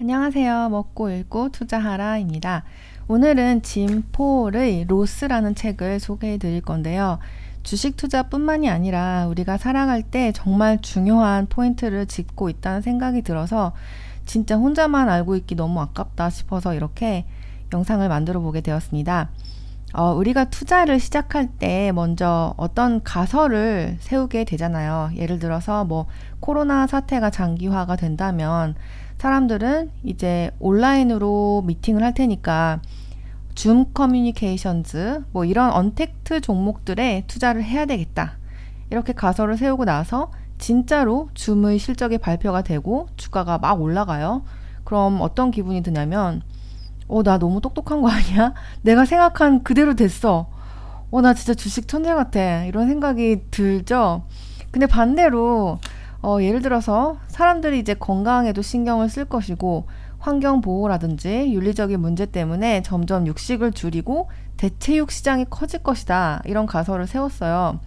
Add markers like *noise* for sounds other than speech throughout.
안녕하세요. 먹고 읽고 투자하라입니다. 오늘은 짐 폴의 로스라는 책을 소개해 드릴 건데요. 주식 투자뿐만이 아니라 우리가 살아갈 때 정말 중요한 포인트를 짚고 있다는 생각이 들어서 진짜 혼자만 알고 있기 너무 아깝다 싶어서 이렇게 영상을 만들어 보게 되었습니다. 어, 우리가 투자를 시작할 때 먼저 어떤 가설을 세우게 되잖아요. 예를 들어서 뭐 코로나 사태가 장기화가 된다면 사람들은 이제 온라인으로 미팅을 할 테니까 줌 커뮤니케이션즈 뭐 이런 언택트 종목들에 투자를 해야 되겠다. 이렇게 가설을 세우고 나서 진짜로 줌의 실적이 발표가 되고 주가가 막 올라가요. 그럼 어떤 기분이 드냐면 어, 나 너무 똑똑한 거 아니야? *laughs* 내가 생각한 그대로 됐어. 어, 나 진짜 주식 천재 같아. 이런 생각이 들죠? 근데 반대로 어, 예를 들어서 사람들이 이제 건강에도 신경을 쓸 것이고 환경 보호라든지 윤리적인 문제 때문에 점점 육식을 줄이고 대체육 시장이 커질 것이다. 이런 가설을 세웠어요.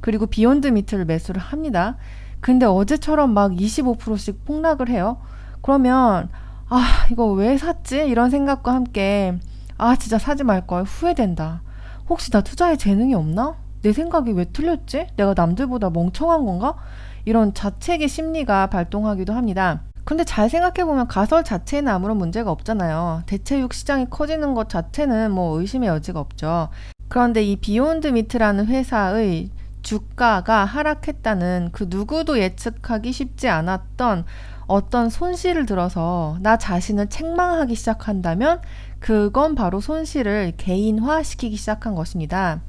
그리고 비욘드 미트를 매수를 합니다. 근데 어제처럼 막 25%씩 폭락을 해요. 그러면 아, 이거 왜 샀지? 이런 생각과 함께 아, 진짜 사지 말 걸 후회된다. 혹시 나 투자에 재능이 없나? 내 생각이 왜 틀렸지? 내가 남들보다 멍청한 건가? 이런 자책의 심리가 발동하기도 합니다. 근데 잘 생각해보면 가설 자체에는 아무런 문제가 없잖아요. 대체육 시장이 커지는 것 자체는 뭐 의심의 여지가 없죠. 그런데 이 비욘드 미트라는 회사의 주가가 하락했다는 그 누구도 예측하기 쉽지 않았던 어떤 손실을 들어서 나 자신을 책망하기 시작한다면 그건 바로 손실을 개인화시키기 시작한 것입니다.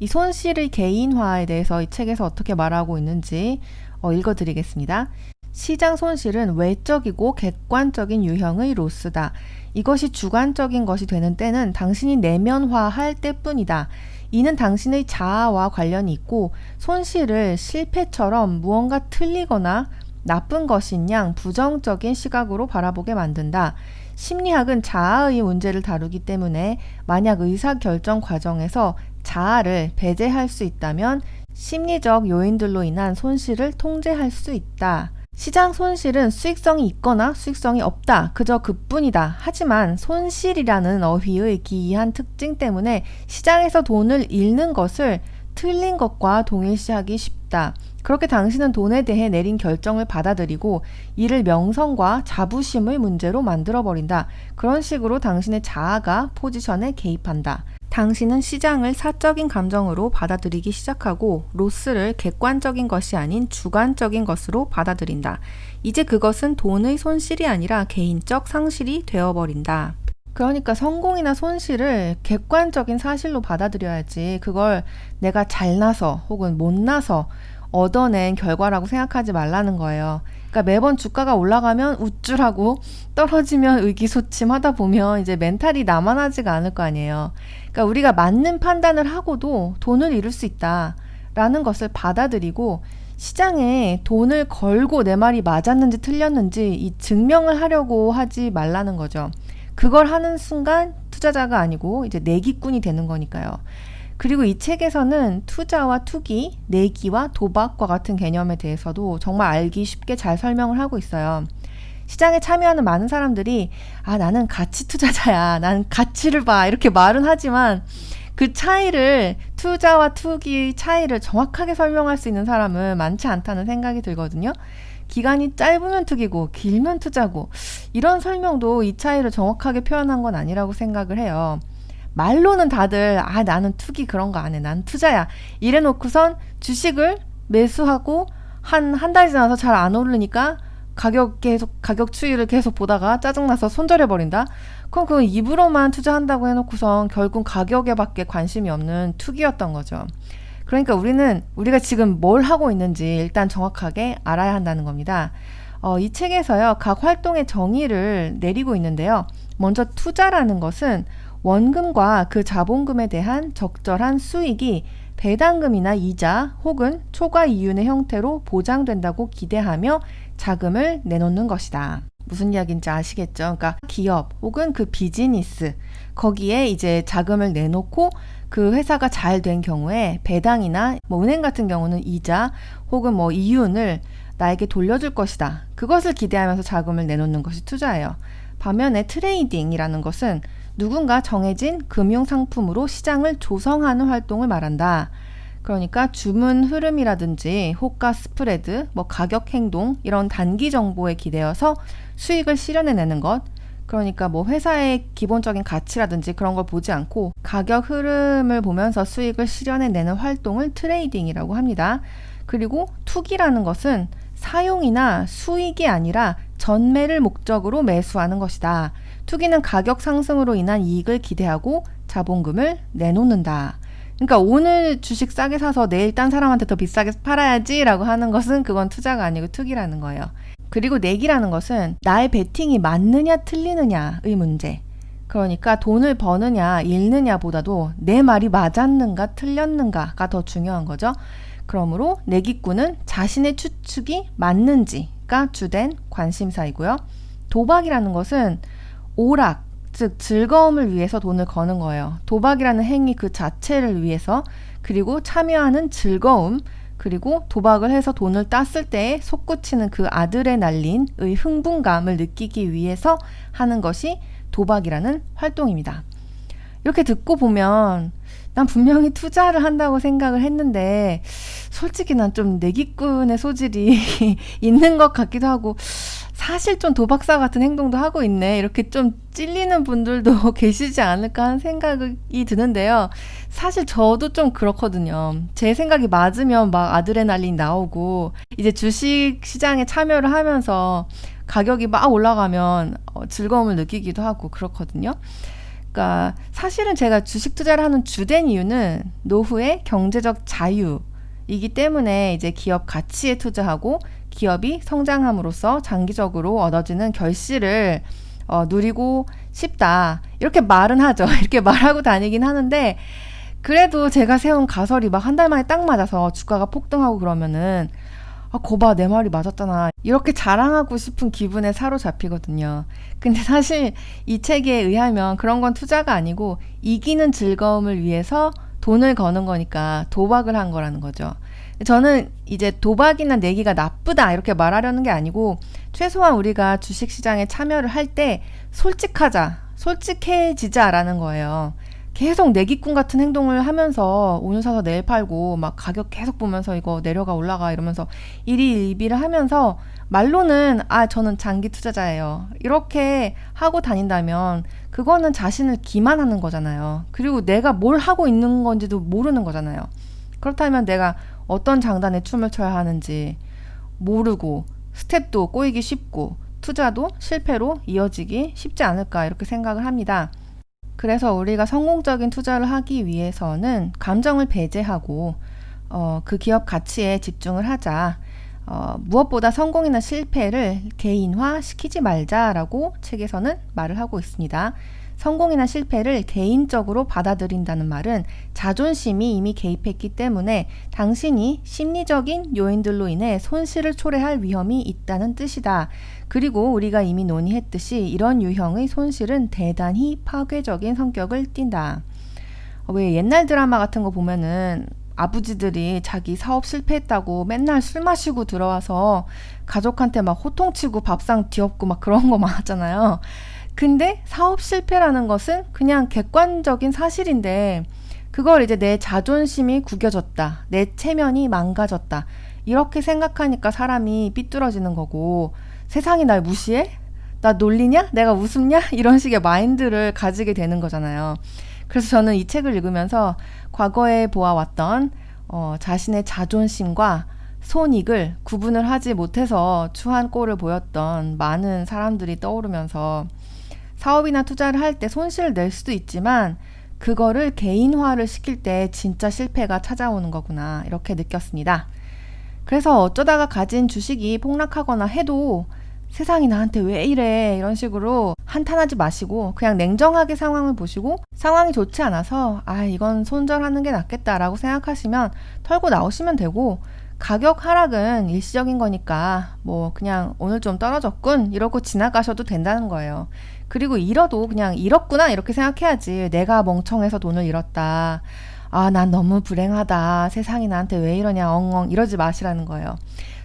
이 손실의 개인화에 대해서 이 책에서 어떻게 말하고 있는지 어, 읽어드리겠습니다. 시장 손실은 외적이고 객관적인 유형의 로스다. 이것이 주관적인 것이 되는 때는 당신이 내면화할 때뿐이다. 이는 당신의 자아와 관련이 있고 손실을 실패처럼 무언가 틀리거나 나쁜 것인 양 부정적인 시각으로 바라보게 만든다. 심리학은 자아의 문제를 다루기 때문에 만약 의사결정 과정에서 자아를 배제할 수 있다면 심리적 요인들로 인한 손실을 통제할 수 있다. 시장 손실은 수익성이 있거나 수익성이 없다. 그저 그뿐이다. 하지만 손실이라는 어휘의 기이한 특징 때문에 시장에서 돈을 잃는 것을 틀린 것과 동일시하기 쉽다. 그렇게 당신은 돈에 대해 내린 결정을 받아들이고 이를 명성과 자부심의 문제로 만들어버린다. 그런 식으로 당신의 자아가 포지션에 개입한다. 당신은 시장을 사적인 감정으로 받아들이기 시작하고 로스를 객관적인 것이 아닌 주관적인 것으로 받아들인다. 이제 그것은 돈의 손실이 아니라 개인적 상실이 되어버린다. 그러니까 성공이나 손실을 객관적인 사실로 받아들여야지 그걸 내가 잘나서 혹은 못나서 얻어낸 결과라고 생각하지 말라는 거예요. 그러니까 매번 주가가 올라가면 우쭐하고 떨어지면 의기소침하다 보면 이제 멘탈이 남아나지가 않을 거 아니에요. 그러니까 우리가 맞는 판단을 하고도 돈을 잃을 수 있다라는 것을 받아들이고 시장에 돈을 걸고 내 말이 맞았는지 틀렸는지 이 증명을 하려고 하지 말라는 거죠. 그걸 하는 순간 투자자가 아니고 이제 내기꾼이 되는 거니까요. 그리고 이 책에서는 투자와 투기, 내기와 도박과 같은 개념에 대해서도 정말 알기 쉽게 잘 설명을 하고 있어요. 시장에 참여하는 많은 사람들이 아 나는 가치 투자자야 나는 가치를 봐 이렇게 말은 하지만 그 차이를 투자와 투기 차이를 정확하게 설명할 수 있는 사람은 많지 않다는 생각이 들거든요. 기간이 짧으면 투기고 길면 투자고 이런 설명도 이 차이를 정확하게 표현한 건 아니라고 생각을 해요. 말로는 다들 아 나는 투기 그런 거 안 해. 난 투자야. 이래 놓고선 주식을 매수하고 한 한 달 지나서 잘 안 오르니까 가격 계속 가격 추이를 계속 보다가 짜증나서 손절해 버린다. 그럼 그 입으로만 투자한다고 해 놓고선 결국 가격에밖에 관심이 없는 투기였던 거죠. 그러니까 우리는 우리가 지금 뭘 하고 있는지 일단 정확하게 알아야 한다는 겁니다. 어, 이 책에서요, 각 활동의 정의를 내리고 있는데요. 먼저 투자라는 것은 원금과 그 자본금에 대한 적절한 수익이 배당금이나 이자 혹은 초과 이윤의 형태로 보장된다고 기대하며 자금을 내놓는 것이다. 무슨 이야기인지 아시겠죠? 그러니까 기업 혹은 그 비즈니스 거기에 이제 자금을 내놓고 그 회사가 잘 된 경우에 배당이나 뭐 은행 같은 경우는 이자 혹은 뭐 이윤을 나에게 돌려줄 것이다. 그것을 기대하면서 자금을 내놓는 것이 투자예요. 반면에 트레이딩이라는 것은 누군가 정해진 금융 상품으로 시장을 조성하는 활동을 말한다. 그러니까 주문 흐름이라든지 호가 스프레드, 뭐 가격 행동 이런 단기 정보에 기대어서 수익을 실현해내는 것. 그러니까 뭐 회사의 기본적인 가치라든지 그런 걸 보지 않고 가격 흐름을 보면서 수익을 실현해내는 활동을 트레이딩이라고 합니다. 그리고 투기라는 것은 사용이나 수익이 아니라 전매를 목적으로 매수하는 것이다. 투기는 가격 상승으로 인한 이익을 기대하고 자본금을 내놓는다. 그러니까 오늘 주식 싸게 사서 내일 딴 사람한테 더 비싸게 팔아야지라고 하는 것은 그건 투자가 아니고 투기라는 거예요. 그리고 내기라는 것은 나의 베팅이 맞느냐 틀리느냐의 문제. 그러니까 돈을 버느냐 잃느냐보다도 내 말이 맞았는가 틀렸는가가 더 중요한 거죠. 그러므로 내기꾼은 자신의 추측이 맞는지가 주된 관심사이고요. 도박이라는 것은 오락, 즉 즐거움을 위해서 돈을 거는 거예요. 도박이라는 행위 그 자체를 위해서 그리고 참여하는 즐거움 그리고 도박을 해서 돈을 땄을 때 솟구치는 그 아드레날린의 흥분감을 느끼기 위해서 하는 것이 도박이라는 활동입니다. 이렇게 듣고 보면 난 분명히 투자를 한다고 생각을 했는데 솔직히 난 좀 내기꾼의 소질이 *laughs* 있는 것 같기도 하고 사실 좀 도박사 같은 행동도 하고 있네. 이렇게 좀 찔리는 분들도 *laughs* 계시지 않을까 하는 생각이 드는데요. 사실 저도 좀 그렇거든요. 제 생각이 맞으면 막 아드레날린 나오고, 이제 주식 시장에 참여를 하면서 가격이 막 올라가면 어, 즐거움을 느끼기도 하고 그렇거든요. 그러니까 사실은 제가 주식 투자를 하는 주된 이유는 노후의 경제적 자유 이기 때문에 이제 기업 가치에 투자하고 기업이 성장함으로써 장기적으로 얻어지는 결실을 어, 누리고 싶다. 이렇게 말은 하죠. *laughs* 이렇게 말하고 다니긴 하는데 그래도 제가 세운 가설이 막 한 달 만에 딱 맞아서 주가가 폭등하고 그러면은 아, 거봐, 내 말이 맞았잖아. 이렇게 자랑하고 싶은 기분에 사로잡히거든요. 근데 *laughs* 사실 이 책에 의하면 그런 건 투자가 아니고 이기는 즐거움을 위해서 돈을 거는 거니까 도박을 한 거라는 거죠. 저는 이제 도박이나 내기가 나쁘다 이렇게 말하려는 게 아니고 최소한 우리가 주식 시장에 참여를 할 때 솔직하자, 솔직해지자라는 거예요. 계속 내기꾼 같은 행동을 하면서 오늘 사서 내일 팔고 막 가격 계속 보면서 이거 내려가 올라가 이러면서 일희일비를 하면서 말로는 아 저는 장기 투자자예요. 이렇게 하고 다닌다면 그거는 자신을 기만하는 거잖아요. 그리고 내가 뭘 하고 있는 건지도 모르는 거잖아요. 그렇다면 내가 어떤 장단에 춤을 춰야 하는지 모르고 스텝도 꼬이기 쉽고 투자도 실패로 이어지기 쉽지 않을까 이렇게 생각을 합니다. 그래서 우리가 성공적인 투자를 하기 위해서는 감정을 배제하고 어, 그 기업 가치에 집중을 하자. 어, 무엇보다 성공이나 실패를 개인화 시키지 말자라고 책에서는 말을 하고 있습니다. 성공이나 실패를 개인적으로 받아들인다는 말은 자존심이 이미 개입했기 때문에 당신이 심리적인 요인들로 인해 손실을 초래할 위험이 있다는 뜻이다. 그리고 우리가 이미 논의했듯이 이런 유형의 손실은 대단히 파괴적인 성격을 띈다. 왜 옛날 드라마 같은 거 보면은 아버지들이 자기 사업 실패했다고 맨날 술 마시고 들어와서 가족한테 막 호통치고 밥상 뒤엎고 막 그런 거 많았잖아요. 근데 사업 실패라는 것은 그냥 객관적인 사실인데 그걸 이제 내 자존심이 구겨졌다. 내 체면이 망가졌다. 이렇게 생각하니까 사람이 삐뚤어지는 거고 세상이 날 무시해? 나 놀리냐? 내가 웃음냐? *laughs* 이런 식의 마인드를 가지게 되는 거잖아요. 그래서 저는 이 책을 읽으면서 과거에 보아왔던 어, 자신의 자존심과 손익을 구분을 하지 못해서 추한 꼴을 보였던 많은 사람들이 떠오르면서 사업이나 투자를 할 때 손실을 낼 수도 있지만 그거를 개인화를 시킬 때 진짜 실패가 찾아오는 거구나 이렇게 느꼈습니다. 그래서 어쩌다가 가진 주식이 폭락하거나 해도 세상이 나한테 왜 이래 이런 식으로 한탄하지 마시고 그냥 냉정하게 상황을 보시고 상황이 좋지 않아서 아 이건 손절하는 게 낫겠다라고 생각하시면 털고 나오시면 되고 가격 하락은 일시적인 거니까 뭐 그냥 오늘 좀 떨어졌군 이러고 지나가셔도 된다는 거예요. 그리고 잃어도 그냥 잃었구나 이렇게 생각해야지. 내가 멍청해서 돈을 잃었다. 아, 난 너무 불행하다. 세상이 나한테 왜 이러냐, 엉엉 이러지 마시라는 거예요.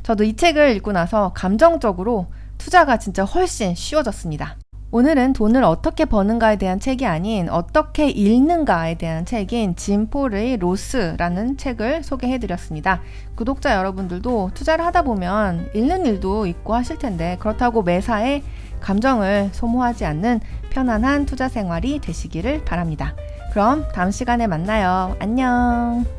저도 이 책을 읽고 나서 감정적으로 투자가 진짜 훨씬 쉬워졌습니다. 오늘은 돈을 어떻게 버는가에 대한 책이 아닌 어떻게 읽는가에 대한 책인 짐 폴의 로스라는 책을 소개해 드렸습니다. 구독자 여러분들도 투자를 하다 보면 읽는 일도 있고 하실 텐데 그렇다고 매사에 감정을 소모하지 않는 편안한 투자 생활이 되시기를 바랍니다. 그럼 다음 시간에 만나요. 안녕.